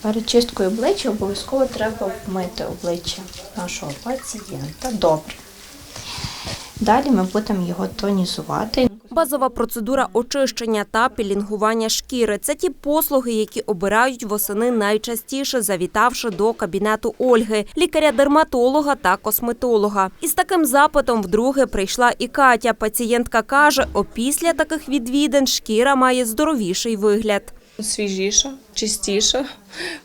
Перед чисткою обличчя обов'язково треба вмити обличчя нашого пацієнта. Добре. Далі ми будемо його тонізувати. Базова процедура очищення та пілінгування шкіри це ті послуги, які обирають восени найчастіше, завітавши до кабінету Ольги, лікаря-дерматолога та косметолога. Із таким запитом вдруге прийшла і Катя. Пацієнтка каже, опісля таких відвідин шкіра має здоровіший вигляд. Свіжіша, чистіша,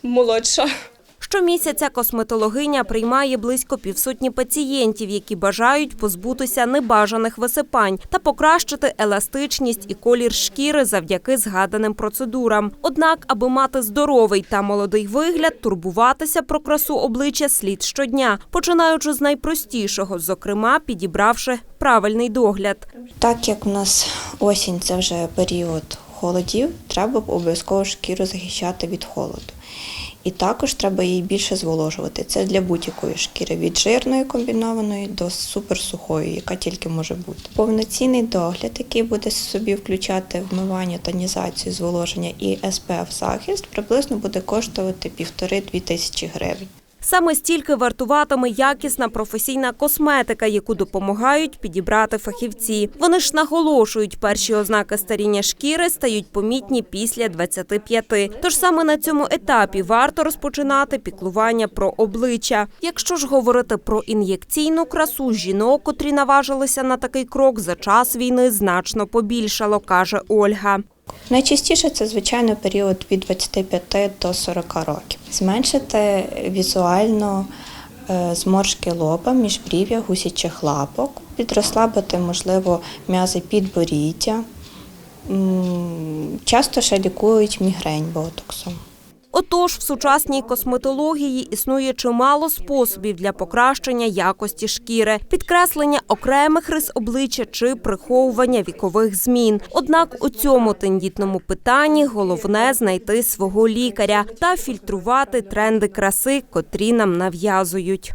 молодша. Щомісяця косметологиня приймає близько півсотні пацієнтів, які бажають позбутися небажаних висипань та покращити еластичність і колір шкіри завдяки згаданим процедурам. Однак, аби мати здоровий та молодий вигляд, турбуватися про красу обличчя слід щодня, починаючи з найпростішого, зокрема підібравши правильний догляд. Так як у нас осінь це вже період холодів, треба обов'язково шкіру захищати від холоду. І також треба її більше зволожувати. Це для будь-якої шкіри від жирної комбінованої до суперсухої, яка тільки може бути. Повноцінний догляд, який буде собі включати вмивання, тонізацію, зволоження і SPF захист, приблизно буде коштувати півтори-дві тисячі гривень. Саме стільки вартуватиме якісна професійна косметика, яку допомагають підібрати фахівці. Вони ж наголошують, перші ознаки старіння шкіри стають помітні після 25. Тож саме на цьому етапі варто розпочинати піклування про обличчя. Якщо ж говорити про ін'єкційну красу, жінок, котрі наважилися на такий крок, за час війни значно побільшало, каже Ольга. Найчастіше це, звичайно, період від 25 до 40 років. Зменшити візуально е, зморшки лоба, міжбрів'я, гусячих лапок, підрослабити, можливо, м'язи підборіддя. Часто ще лікують мігрень ботоксом. Отож, в сучасній косметології існує чимало способів для покращення якості шкіри, підкреслення окремих рис обличчя чи приховування вікових змін. Однак у цьому тендітному питанні головне знайти свого лікаря та фільтрувати тренди краси, котрі нам нав'язують.